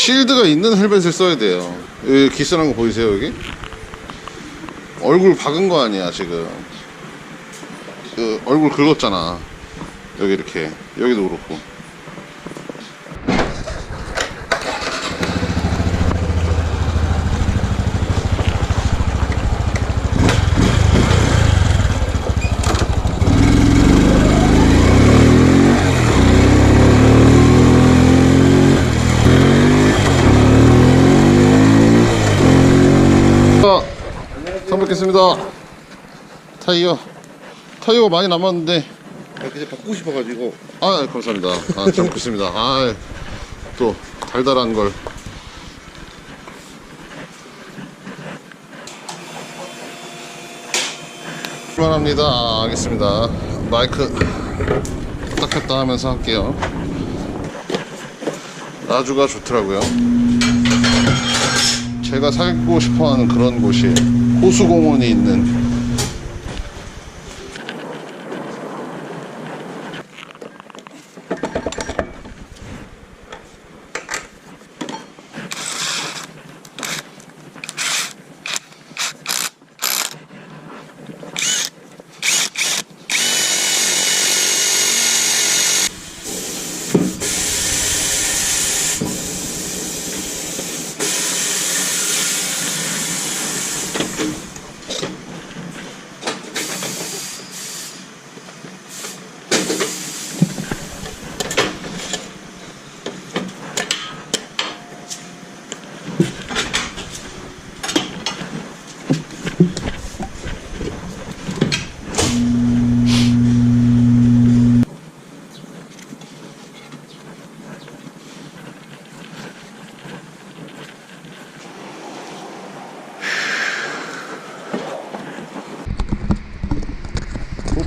실드가 있는 헬멧을 써야 돼요. 여기 기스난 거 보이세요, 여기? 얼굴 박은 거 아니야, 지금. 그 얼굴 긁었잖아. 여기 이렇게. 여기도 그렇고. 자, 처음 뵙겠습니다. 타이어. 타이어가 많이 남았는데. 그냥 바꾸고 싶어가지고 아, 감사합니다. 아, 잘 먹겠습니다. 아, 또 달달한 걸. 출발합니다. 아, 알겠습니다. 마이크 딱 켰다 하면서 할게요. 나주가 좋더라고요. 제가 살고 싶어 하는 그런 곳이에요. 호수공원이 있는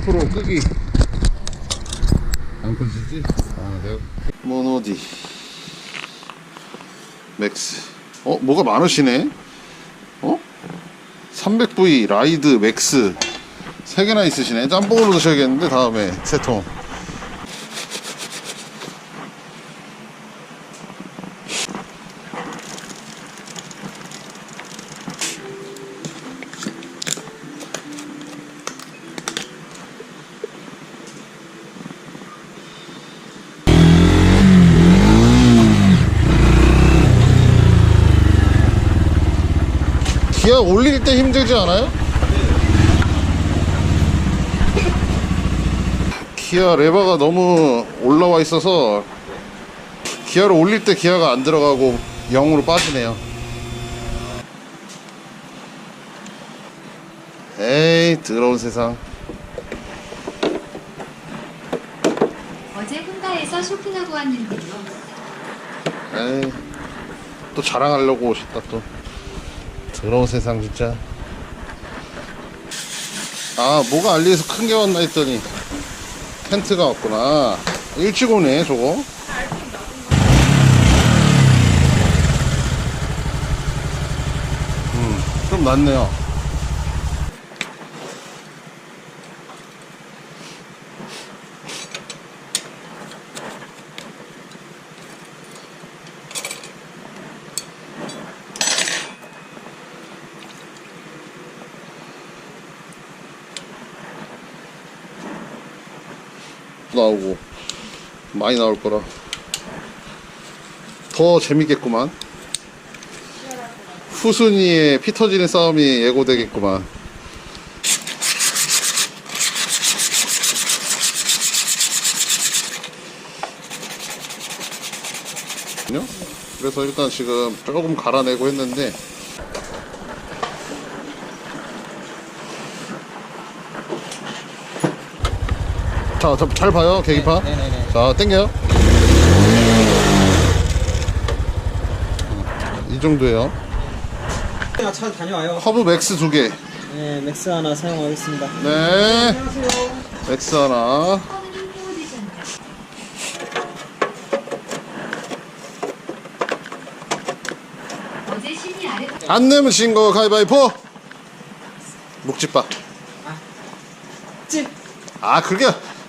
고프로 끄기 안 꺼지지? 아 내가 모노디 맥스 어? 뭐가 많으시네? 어? 300V 라이드 맥스 3개나 있으시네 짬뽕으로 드셔야겠는데 다음에 세통 올릴 때 힘들지 않아요? 기아 레버가 너무 올라와 있어서 기아를 올릴 때 기아가 안 들어가고 0으로 빠지네요. 에이 더러운 세상. 어제 hun가에서 쇼핑하고 왔는데요. 에이 또 자랑하려고 오셨다 또. 더러운 세상 진짜. 아 뭐가 알리에서 큰 게 왔나 했더니 텐트가 왔구나. 일찍 오네 저거. 음, 좀 낫네요. 나오고 많이 나올 거라. 더 재밌겠구만. 후순위의 피 터지는 싸움이 예고되겠구만. 그래서 일단 지금 조금 갈아내고 했는데 자, 저, 잘 봐요, 계기판. 네 네 네. 자, 땡겨요. 이 정도예요. 차 다녀와요. 허브 맥스 두 개. 네, 맥스 하나 사용하겠습니다. 네. 맥스 하나. 안 내면 진거 가위바위보. 묵지빠. 찝! 아, 그게.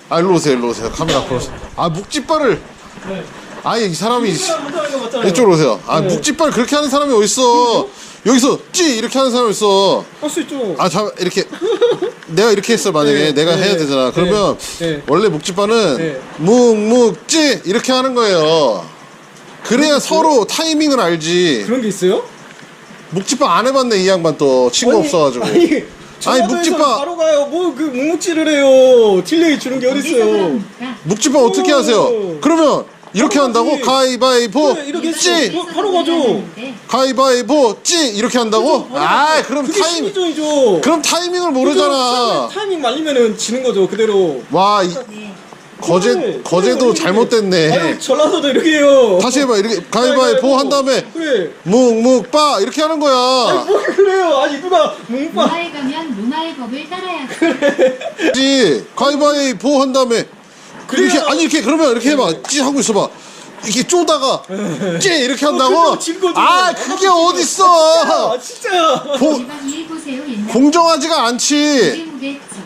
아, 일로 오세요, 일로 오세요. 카메라. 오세요. 아, 묵지빠를. 아니 이 사람이. 이쪽으로 오세요. 아 네. 묵찌발 그렇게 하는 사람이 어딨어? 여기서 찌 이렇게 하는 사람이 있어. 할수 있죠. 아, 잠 이렇게 내가 이렇게 했어 만약에 네, 내가 네, 해야 되잖아. 네, 그러면 네. 원래 묵찌빠는 네. 묵묵찌 이렇게 하는 거예요. 그래야 서로 타이밍을 알지. 그런 게 있어요? 묵찌빠 안 해봤네 이 양반 또 친구 없어가지고. 아니, 전라도에서는 묵찌빠. 바로 가요. 뭐 그 묵묵지를 해요. 틸레이 주는 게 어딨어요? 묵찌빠 어떻게 오. 하세요? 그러면 이렇게 한다고? 가위바위보 그래, 이렇게 찌 바로 가죠. 가위바위보 찌 이렇게 한다고? 아 그럼 그게 타임 심리전이죠. 그럼 타이밍을? 모르잖아. 타이밍 말리면은 지는 거죠. 그대로. 와 이, 네. 거제 그래, 거제도 그래, 잘못됐네. 아유, 전라도도 이렇게 해요. 다시 해봐 이렇게 가위바위보 한 다음에 그래. 묵묵빠 이렇게 하는 아니 거야. 뭐 그래요? 아니 누가 뭉빠 로마에 가면 로마의 법을 따라야 지 가위바위보 한 다음에 그래요. 이렇게 아니 이렇게 그러면 이렇게 해봐 찌 하고 있어봐. 이렇게 쪼다가 찌 이렇게 한다고? 그거 진 거죠. 아 그게 아 어딨어? 진짜. 보- 이번 일 보세요 옛날 공정하지가 않지.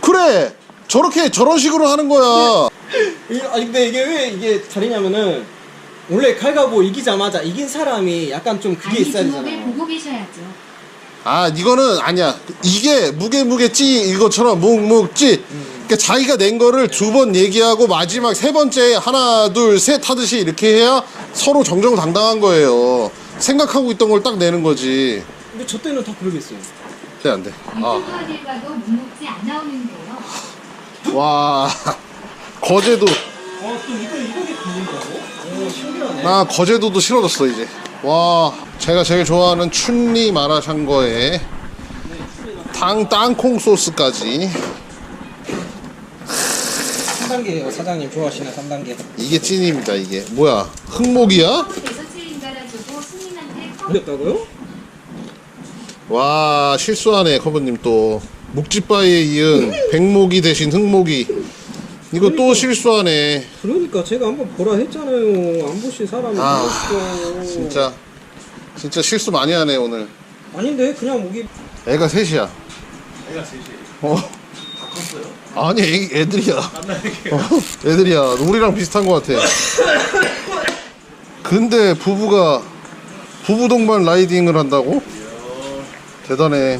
그래 저렇게 저런 식으로 하는 거야. 이- 아니 근데 이게 왜 이게 다르냐면은 원래 칼가보 이기자마자 이긴 사람이 약간 좀 그게 아니 있어야 되잖아요. 보고 계셔야죠. 아 이거는 아니야. 이게 무게 무게 찌 이것처럼 묵묵 찌. 그러니까 자기가 낸 거를 두 번 얘기하고 마지막 세 번째 하나 둘 셋 하듯이 이렇게 해야 서로 정정당당한 거예요. 생각하고 있던 걸 딱 내는 거지. 근데 저 때는 다 그러겠어요. 네 안돼. 유튜브 묵묵지 안 나오는데요. 와 거제도 이거 이렇게? 오 신기하네. 나 거제도도 싫어졌어 이제 와 제가 제일 좋아하는 춘리 마라샹궈에 당 땅콩 소스까지 3단계예요 사장님 좋아하시는 3단계. 이게 찐입니다 이게 뭐야 흑목이야? 그랬다고요? 와 실수하네 커버님 또 묵지바에 이은 백목이 대신 흑목이 이거 또 실수하네. 그러니까 제가 한번 보라 했잖아요. 안 보신 사람이 아, 있어. 진짜. 진짜 실수 많이 하네 오늘. 아닌데 그냥 목이 애가 셋이야. 애가 셋이 어? 다 컸어요? 아니 애, 애들이야. 어, 애들이야. 우리랑 비슷한 것 같아. 근데 부부가 부부 동반 라이딩을 한다고? 대단해